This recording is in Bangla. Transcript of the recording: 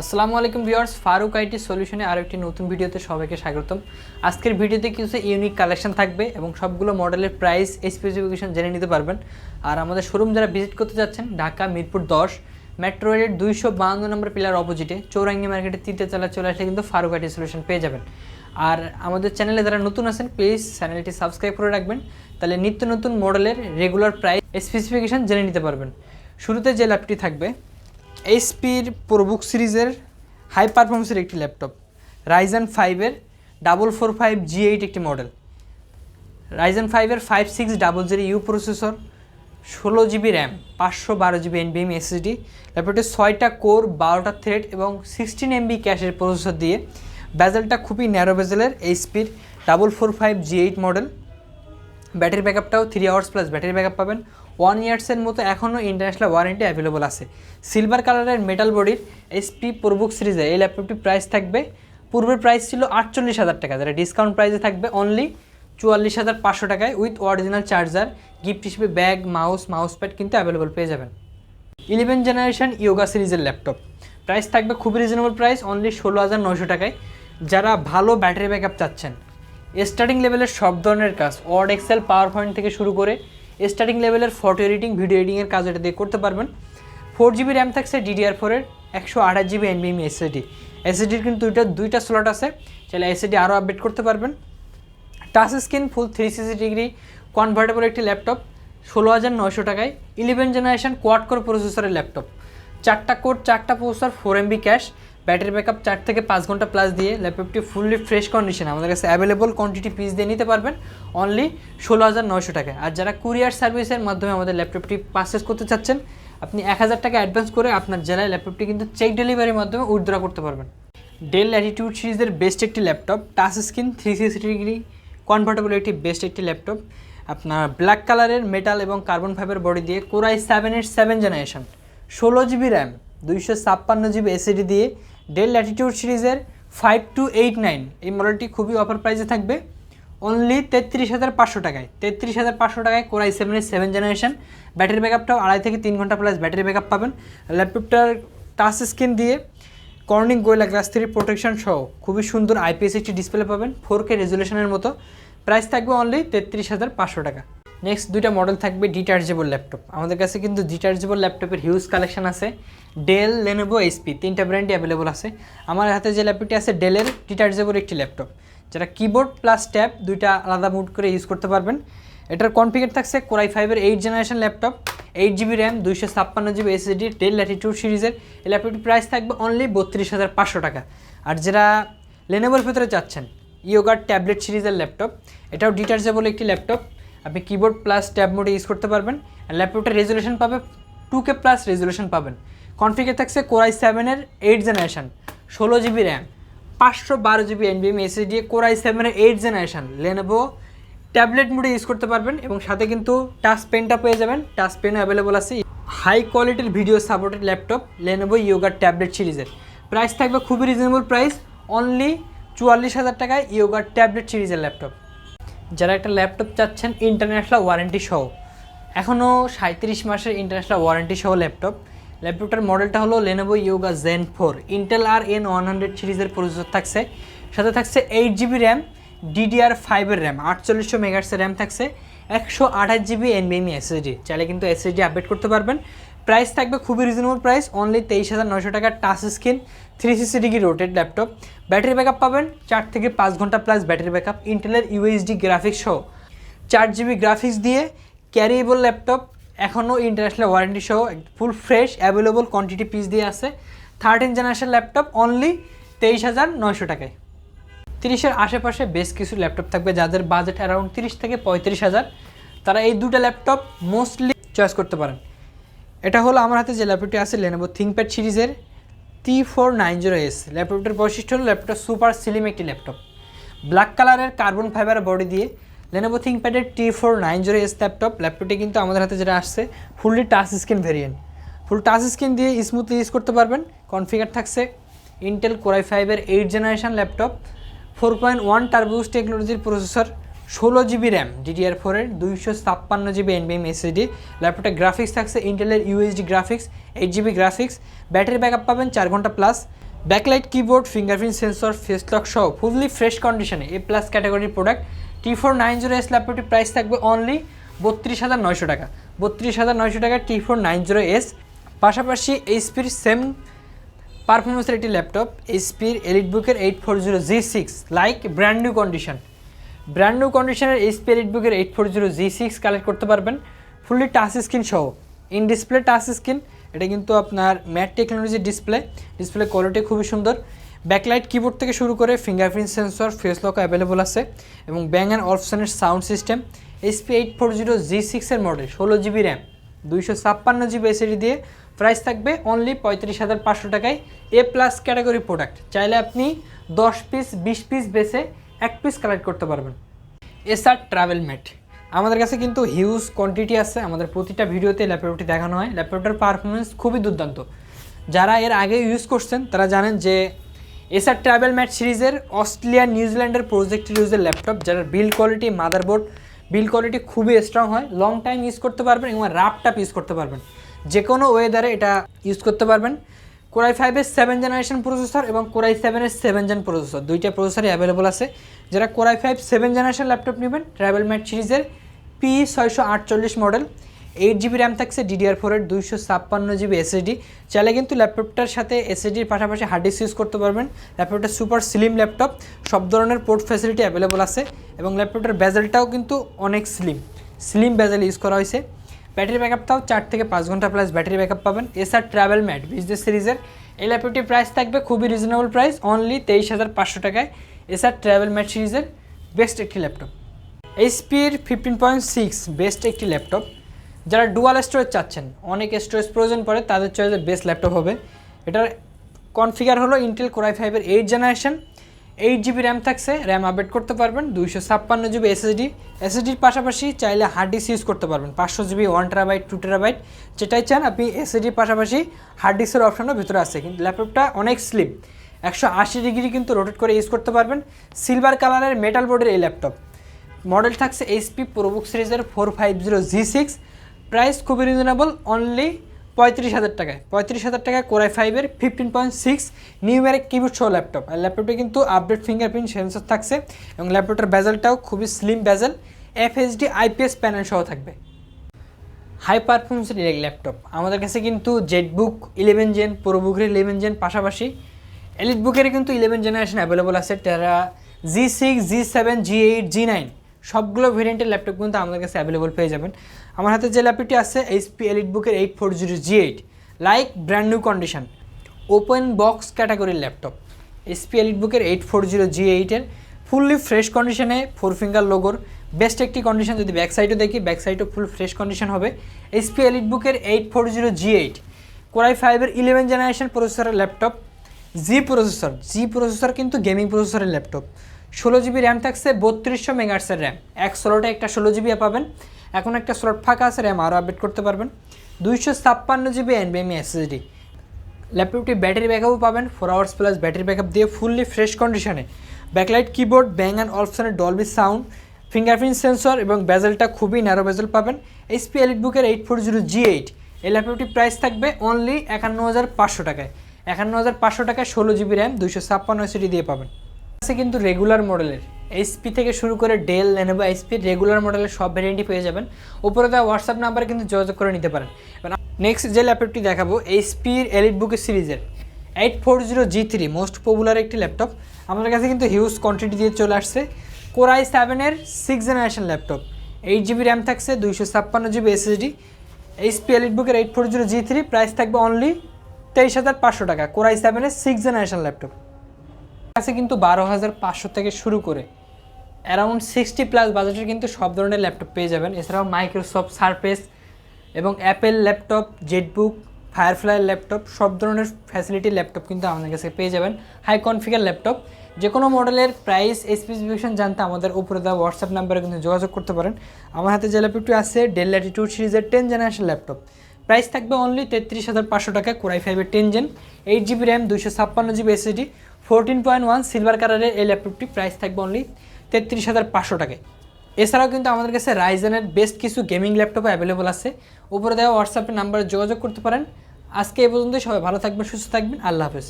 আসসালামু আলাইকুম ভিউয়ার্স, ফারুক আইটি সলিউশনে আরও একটি নতুন ভিডিওতে সবাইকে স্বাগতম। আজকের ভিডিওতে কিছু ইউনিক কালেকশন থাকবে এবং সবগুলো মডেলের প্রাইস স্পেসিফিকেশন জেনে নিতে পারবেন। আর আমাদের শোরুম যারা ভিজিট করতে যাচ্ছেন, ঢাকা, মিরপুর দশ মেট্রো রেলের দুইশো বাহান্ন নম্বর পিলার অপোজিটে চৌরাঙ্গি মার্কেটে তিনটে চালা চলে আসলে কিন্তু ফারুক আইটি সলিউশন পেয়ে যাবেন। আর আমাদের চ্যানেলে যারা নতুন আছেন প্লিজ চ্যানেলটি সাবস্ক্রাইব করে রাখবেন। তাহলে নিত্য নতুন মডেলের রেগুলার প্রাইস স্পেসিফিকেশন জেনে নিতে পারবেন। শুরুতে যে ল্যাপটি থাকবে এইচপির প্রোবুক সিরিজের হাই পারফরমেন্সের একটি ল্যাপটপ রাইজেন ফাইভের double four five G eight একটি মডেল রাইজেন ফাইভের five six double zero U processor ষোলো জিবি র্যাম পাঁচশো বারো জিবি এনবিএম এসএসডি ল্যাপটপে ছয়টা কোর বারোটা থ্রেড এবং সিক্সটিন এমবি ক্যাশের প্রসেসর দিয়ে ব্যাজেলটা খুবই ন্যারো বেজেলের এইচপির double four five G eight model battery ব্যাকআপটাও three hours plus battery backup পাবেন। ওয়ান ইয়ার্সের মতো এখনও ইন্টারন্যাশনাল ওয়ারেন্টি অ্যাভেলেবল আছে। সিলভার কালারের মেটাল বডির এসপি প্রবুক সিরিজে এই ল্যাপটপটির প্রাইস থাকবে, পূর্বের প্রাইস ছিল আটচল্লিশ হাজার টাকা যেটা ডিসকাউন্ট প্রাইসে থাকবে অনলি চুয়াল্লিশ হাজার পাঁচশো টাকায় উইথ অরিজিনাল চার্জার গিফট হিসেবে ব্যাগ মাউস মাউস প্যাড কিন্তু অ্যাভেলেবল পেয়ে যাবেন। ইলেভেন জেনারেশন ইয়োগা সিরিজের ল্যাপটপ প্রাইস থাকবে খুবই রিজনেবল প্রাইস অনলি ষোলো হাজার নশো টাকায়। যারা ভালো ব্যাটারি ব্যাকআপ চাচ্ছেন স্টার্টিং লেভেলের সব ধরনের কাজ ওয়ার্ড এক্সেল পাওয়ার পয়েন্ট থেকে শুরু করে স্টার্টিং লেভেলের ফটো এডিটিং ভিডিও এডিটিংয়ের কাজ এটা দিয়ে করতে পারবেন। ফোর জিবি র্যাম থাকছে ডিডিআর ফোরের একশো আঠাশ জিবি এনবিএমি এসএসডি এসএসডির কিন্তু দুইটা দুইটা স্লট আছে, চাইলে এসএসডি আরও আপডেট করতে পারবেন। Touch screen full three sixty degree convertible একটি ল্যাপটপ ষোলো হাজার নয়শো টাকায় ইলেভেন জেনারেশন কোয়াড কোর প্রসেসরের ল্যাপটপ চারটা কোড চারটা processor four MB cache battery backup চার থেকে পাঁচ ঘণ্টা প্লাস দিয়ে ল্যাপটপটি ফুললি ফ্রেশ কন্ডিশন আমাদের কাছে অ্যাভেলেবল কোয়ান্টিটি পিস দিয়ে নিতে পারবেন অনলি ষোলো হাজার নয়শো টাকায় আর যারা কুরিয়ার সার্ভিসের মাধ্যমে আমাদের ল্যাপটপটি পারচেস করতে চাচ্ছেন, আপনি এক হাজার টাকা অ্যাডভান্স করে আপনার জেলায় ল্যাপটপটি কিন্তু চেক ডেলিভারির মাধ্যমে উইথড্র করতে পারবেন। ডেল অ্যাটিটিউড সিরিজের বেস্ট একটি laptop touch screen three sixty degree convertible একটি বেস্ট একটি ল্যাপটপ আপনার ব্ল্যাক কালারের মেটাল এবং কার্বন ফাইবার বডি দিয়ে কোরাই সেভেনের সেভেন জেনারেশন ষোলো জিবি র্যাম দুইশো ছাপ্পান্ন জিবি এসিডি দিয়ে ডেল ল্যাটিটিউড সিরিজের ফাইভ টু এইট নাইন এই মডেলটি খুবই অফার প্রাইসে থাকবে। অনলি তেত্রিশ হাজার পাঁচশো টাকায়। তেত্রিশ হাজার পাঁচশো টাকায় কোরাই সেভেনের সেভেন জেনারেশন ব্যাটারি ব্যাকআপটাও আড়াই থেকে তিন ঘণ্টা প্লাস ব্যাটারি ব্যাকআপ পাবেন। ল্যাপটপটার টাচ স্ক্রিন দিয়ে Corning Gorilla glass three protection সহ খুবই সুন্দর আইপিএস একটি ডিসপ্লে পাবেন। ফোর কে রেজুলেশনের মতো। প্রাইস থাকবে অনলি তেত্রিশ হাজার পাঁচশো টাকা। নেক্সট দুইটা মডেল থাকবে ডিটার্জেবল ল্যাপটপ আমাদের কাছে কিন্তু ডিটার্জেবল ল্যাপটপের হিউজ কালেকশন আছে। ডেল লেনোভো এইচপি তিনটা ব্র্যান্ডই অ্যাভেলেবল আছে। আমার হাতে যে ল্যাপটপটি আছে ডেলের ডিটার্জেবল একটি ল্যাপটপ যেটা কিবোর্ড প্লাস ট্যাব দুইটা আলাদা মুড করে ইউজ করতে পারবেন। এটার কনফিগার থাকছে কোরাই ফাইভের eight generation laptop eight GB RAM দুইশো ছাপ্পান্ন জিবি এসএসডি ডেল ল্যাটিটিউড সিরিজের। এই ল্যাপটপটির প্রাইস থাকবে অনলি বত্রিশ হাজার পাঁচশো টাকা। আর যারা লেনেভোর ভেতরে চাচ্ছেন ইয়োগার ট্যাবলেট সিরিজের ল্যাপটপ এটাও ডিটার্জেবল একটি ল্যাপটপ আপনি কিবোর্ড প্লাস ট্যাব মোডে ইউজ করতে পারবেন আর ল্যাপটপটার রেজুলেশন পাবে টু কে প্লাস রেজুলেশন পাবেন। কনফিগার থাকছে কোরাই সেভেনের এইট জেনারেশন ষোলো জিবি র্যাম পাঁচশো বারো জিবি এনবিএম এসএসডি কোরাই সেভেনের এইট জেনারেশন লেনেভো ট্যাবলেট মোডে ইউজ করতে পারবেন, এবং সাথে কিন্তু টাচ পেনটা পেয়ে যাবেন। টাচ পেনও অ্যাভেলেবল আছে। হাই কোয়ালিটির ভিডিও সাপোর্টেড ল্যাপটপ লেনোভো ইয়োগার ট্যাবলেট সিরিজের প্রাইস থাকবে খুবই রিজনেবল প্রাইস অনলি চুয়াল্লিশ হাজার টাকায় ইয়োগার ট্যাবলেট সিরিজের ল্যাপটপ যারা একটা ল্যাপটপ চাচ্ছেন ইন্টারন্যাশনাল ওয়ারেন্টি সহ। এখনও সাঁত্রিশ মাসের ইন্টারন্যাশনাল ওয়ারেন্টি সহ ল্যাপটপ। ল্যাপটপটার মডেলটা হলো Lenovo Yoga Gen four Intel আর এন ওয়ান হান্ড্রেড সিরিজের প্রসেসর থাকছে। সাথে থাকছে এইট জিবি র্যাম ডিডিআর ফাইভের র্যাম আটচল্লিশশো মেগার্সের র্যাম থাকছে। একশো আঠাশ জিবি এনবিএমি এসএসডি চাইলে কিন্তু এসএসডি আপডেট করতে পারবেন। প্রাইস থাকবে খুবই রিজনেবল প্রাইস অনলি তেইশ হাজার নয়শো টাকার touch screen three sixty degree rotated laptop battery backup পাবেন, চার থেকে পাঁচ ঘণ্টা প্লাস ব্যাটারি ব্যাকআপ ইন্টেলের ইউএসডি গ্রাফিক্স সহ। চার জিবি গ্রাফিক্স দিয়ে ক্যারিয়েবল ল্যাপটপ এখনও ইন্টারন্যাশনাল ওয়ারেন্টি সহ full fresh available quantity piece দিয়ে আছে। থার্টিন জেনারেশন ল্যাপটপ অনলি তেইশ হাজার নয়শো টাকায়। তিরিশের আশেপাশে বেশ কিছু ল্যাপটপ থাকবে যাদের বাজেট অ্যারাউন্ড তিরিশ থেকে পঁয়ত্রিশ হাজার। তারা এই দুটো ল্যাপটপ মোস্টলি চয়েস করতে পারেন। এটা হলো আমার হাতে যে ল্যাপটপটি আছে লেনোভো থিঙ্কপ্যাড সিরিজের। T four nine zero S ল্যাপটপটার বৈশিষ্ট্য হলো ল্যাপটপটা সুপার স্লিম একটি ল্যাপটপ ব্ল্যাক কালারের কার্বন ফাইবার বডি দিয়ে Lenovo থিঙ্কপ্যাডের T four nine zero S laptop ল্যাপটপটি কিন্তু আমাদের হাতে যেটা আসছে fully touch screen variant full touch screen দিয়ে স্মুথলি ইউজ করতে পারবেন। কনফিগার থাকছে ইন্টেল কোরাই ফাইভের eight generation laptop four point one turbos টেকনোলজির প্রসেসর ষোলো জিবি র্যাম ডিডিআর ফোরের দুইশো ছাপ্পান্ন জিবি এনবিএম এসএসডি ল্যাপটপে গ্রাফিক্স থাকছে ইন্টেলের UHD graphics eight GB graphics battery backup পাবেন চার ঘণ্টা plus backlight keyboard fingerprint sensor face lock সহ ফুললি ফ্রেশ কন্ডিশনে এ প্লাস ক্যাটাগরির product T four nine zero S ল্যাপটপটির price থাকবে অনলি বত্রিশ হাজার নয়শো টাকা। বত্রিশ হাজার নয়শো টাকা T four nine zero S পাশাপাশি এইচপির সেম পারফরমেন্সের একটি ল্যাপটপ এইচপির এলিট বুকের eight four zero G six like brand new condition brand new কন্ডিশনের এইচপি এলিট বুকের eight four zero G six collect করতে পারবেন। ফুললি টাচ স্ক্রিন সহ। ইন ডিসপ্লে টাচ স্ক্রিন এটা কিন্তু আপনার ম্যাট টেকনোলজির ডিসপ্লে ডিসপ্লে কোয়ালিটি খুবই সুন্দর। ব্যাকলাইট কিবোর্ড থেকে শুরু করে fingerprint sensor face lock available আছে এবং ব্যাং অ্যান্ড অপশনের sound system HP eight four zero G সিক্সের মডেল ষোলো জিবি র্যাম দুইশো ছাপ্পান্ন জিবি এসএডি দিয়ে। প্রাইস থাকবে অনলি পঁয়ত্রিশ হাজার পাঁচশো টাকায়। এ প্লাস ক্যাটাগরি প্রোডাক্ট চাইলে আপনি দশ পিস বিশ পিস বেছে এক পিস কালেক্ট করতে পারবেন। এসআর ট্রাভেল ম্যাট আমাদের কাছে কিন্তু হিউজ কোয়ান্টিটি আছে। আমাদের প্রতিটা ভিডিওতে ল্যাপটপটি দেখানো হয়। ল্যাপটপটার পারফরমেন্স খুবই দুর্দান্ত। যারা এর আগে ইউজ করছেন, তারা জানেন যে এসআর ট্রাভেল ম্যাট সিরিজের অস্ট্রেলিয়া নিউজিল্যান্ডের প্রজেক্ট ইউজের ল্যাপটপ যার build quality motherboard build quality খুবই স্ট্রং হয়। লং টাইম ইউজ করতে পারবেন এবং রাফ টাপ ইউজ করতে পারবেন। যে কোনো ওয়েদারে এটা ইউজ করতে পারবেন। কোরাই ফাইভের সেভেন জেনারেশন প্রসেসর এবং কোরাই সেভেনের সেভেন জেন প্রসেসর দুইটা প্রসেসরই অ্যাভেলেবল আছে। যারা core i five seven generation laptop নেবেন ট্রাভেল ম্যাট সিরিজের পি ছয়শো আটচল্লিশ মডেল এইট জিবি র্যাম থাকছে ডিডিআর ফোরের দুইশো ছাপ্পান্ন জিবি এসএসডি চাইলে কিন্তু ল্যাপটপটার সাথে এসএসডির পাশাপাশি হার্ড ডিস্ক ইউজ করতে পারবেন। ল্যাপটপটা সুপার স্লিম ল্যাপটপ সব ধরনের পোর্ট ফ্যাসিলিটি অ্যাভেলেবল আছে এবং ল্যাপটপটার ব্যাজেলটাও কিন্তু অনেক স্লিম স্লিম ব্যাজেল ইউজ করা হয়েছে। ব্যাটারি ব্যাকআপটাও চার থেকে পাঁচ ঘণ্টা প্লাস ব্যাটারি ব্যাকআপ পাবেন। এসআর ট্রাভেল ম্যাট বিজনেস সিরিজের এই ল্যাপটপটির প্রাইস থাকবে খুবই রিজনেবল প্রাইস অনলি তেইশ হাজার পাঁচশো টাকায় এসআর ট্রাভেল ম্যাট সিরিজের বেস্ট একটি ল্যাপটপ এইচপির ফিফটিন পয়েন্ট সিক্স বেস্ট একটি ল্যাপটপ যারা ডুয়াল স্টোরেজ চাচ্ছেন, অনেক স্টোরেজ প্রয়োজন পড়ে, তাদের চয়েসে বেস্ট ল্যাপটপ হবে। এটার কনফিগার হলো ইন্টেল কোরাই ফাইভের eight generation eight GB RAM থাকছে র্যাম আপডেট করতে পারবেন, দুইশো ছাপ্পান্ন জিবি এসএসডি এসএসডির পাশাপাশি চাইলে হার্ড ডিস্ক ইউজ করতে পারবেন, পাঁচশো GB one terabyte two terabyte যেটাই চান আপনি এসএসডির পাশাপাশি হার্ড ডিস্কের অপশনও ভিতরে আছে, কিন্তু ল্যাপটপটা অনেক স্লিম একশো আশি ডিগ্রি কিন্তু রোটেট করে ইউজ করতে পারবেন সিলভার কালারের মেটাল বোর্ডের এই ল্যাপটপ মডেল থাকছে এইচপি প্রোবুক সিরিজের four five zero G six price খুবই রিজনেবল অনলি পঁয়ত্রিশ হাজার টাকায়। পঁয়ত্রিশ হাজার টাকায় কোরাই ফাইভের fifteen point six numeric keyboard সহ ল্যাপটপ আর ল্যাপটপে কিন্তু আপডেট ফিঙ্গারপ্রিন্ট সেন্সর থাকছে এবং ল্যাপটপটার ব্যাজেলটাও খুবই slim bezel FHD IPS panel সহ থাকবে। হাই পারফরমেন্সের ল্যাপটপ আমাদের কাছে কিন্তু জেটবুক ইলেভেন জেন প্রোবুকের ইলেভেন জেন পাশাপাশি এলিট বুকের কিন্তু ইলেভেন জেনারেশন অ্যাভেলেবল আছে তারা G six G seven G eight G nine সবগুলো ভেরিয়েন্টের ল্যাপটপ কিন্তু আমাদের কাছে অ্যাভেলেবল পেয়ে যাবেন। আমার হাতে যে ল্যাপটপটি আছে এইচপি এলিট বুকের eight four zero G eight like brand new condition open box ক্যাটাগরির ল্যাপটপ এইচপি এলিট বুকের এইট ফোর জিরো জি এইটের ফুললি ফ্রেশ কন্ডিশনে ফোর ফিঙ্গার লোগোর বেস্ট একটি কন্ডিশন যদি ব্যাক সাইডও দেখি ব্যাক সাইডও ফুল ফ্রেশ কন্ডিশন হবে এইচপি এলিট বুকের eight four zero G eight core i ফাইভের ইলেভেন জেনারেশন প্রসেসরের laptop G processor G processor কিন্তু গেমিং প্রসেসরের ল্যাপটপ ষোলো জিবি র্যাম থাকছে, বত্রিশশো মেগার্সের র্যাম। এক ষোলোটা একটা ষোলো জিবি পাবেন। এখন একটা স্লট ফাঁকা আছে, র্যাম আরও আপডেট করতে পারবেন। দুইশো ছাপ্পান্ন জিবি এনবিএমই এসএসডি। ল্যাপটপটি ব্যাটারি ব্যাকআপও পাবেন, four hours plus battery backup দিয়ে ফুললি ফ্রেশ কন্ডিশনে। ব্যাকলাইট, কিবোর্ড, ব্যাং অ্যান্ড অপশনের ডলবি সাউন্ড, ফিঙ্গারপ্রিন্ট সেন্সর এবং ব্যাজেলটা খুবই ন্যারো ব্যাজেল পাবেন। এইচপি এলিট বুকের eight four zero G eight এই ল্যাপটপটির প্রাইস থাকবে অনলি একান্ন হাজার পাঁচশো টাকায়। একান্ন হাজার পাঁচশো টাকায় ষোলো জিবি র্যাম, দুইশো ছাপ্পান্ন এসিডি দিয়ে পাবেন। আছে কিন্তু রেগুলার মডেলের এইচপি থেকে শুরু করে ডেল লেনোভো এইচপি রেগুলার মডেলের সব ভ্যারিয়েন্টই পেয়ে যাবেন। উপরে দেওয়া হোয়াটসঅ্যাপ নাম্বারে কিন্তু যোগাযোগ করে নিতে পারেন। নেক্সট যে ল্যাপটপটি দেখাবো এইচপির এলিট বুকের সিরিজের। Eight four zero G three most popular একটি ল্যাপটপ আমাদের কাছে কিন্তু হিউজ কোয়ান্টিটি দিয়ে চলে আসছে। কোরাই সেভেনের six generation laptop eight GB RAM থাকছে, দুইশো ছাপ্পান্ন জিবি এসএসডি এইচপি এলিট বুকের eight four zero G three price থাকবে অনলি তেইশ হাজার পাঁচশো টাকা। কোরাই সেভেনের সিক্স জেনারেশন ল্যাপটপ কাছে কিন্তু বারো হাজার পাঁচশো থেকে শুরু করে অ্যারাউন্ড সিক্সটি প্লাস বাজেটের কিন্তু সব ধরনের ল্যাপটপ পেয়ে যাবেন। এছাড়াও মাইক্রোসফট সারফেস এবং Apple laptop ZBook Firefly laptop সব ধরনের ফ্যাসিলিটি ল্যাপটপ কিন্তু আমাদের কাছে পেয়ে যাবেন। হাই কনফিগার ল্যাপটপ যে কোনো মডেলের প্রাইস স্পেসিফিকেশন জানতে আমাদের উপরে দেওয়া হোয়াটসঅ্যাপ নাম্বারে কিন্তু যোগাযোগ করতে পারেন। আমার হাতে যে ল্যাপটপটি আছে ডেল ল্যাটিটিউড সিরিজের টেন জেনারেশন ল্যাপটপ প্রাইস থাকবে অনলি তেত্রিশ হাজার পাঁচশো টাকা কোরাই ফাইভের ten Gen eight GB RAM দুশো ছাপ্পান্ন GB SSD fourteen point one silver কালারের এই ল্যাপটপটি প্রাইস থাকবে অনলি তেত্রিশ হাজার পাঁচশো টাকায়। এছাড়াও কিন্তু আমাদের কাছে রাইজেনের বেস্ট কিছু গেমিং ল্যাপটপ অ্যাভেলেবল আছে। উপরে দেওয়া হোয়াটসঅ্যাপের নাম্বারে যোগাযোগ করতে পারেন। আজকে এই পর্যন্তই, সবাই ভালো থাকবেন, সুস্থ থাকবেন, আল্লাহ হাফেজ।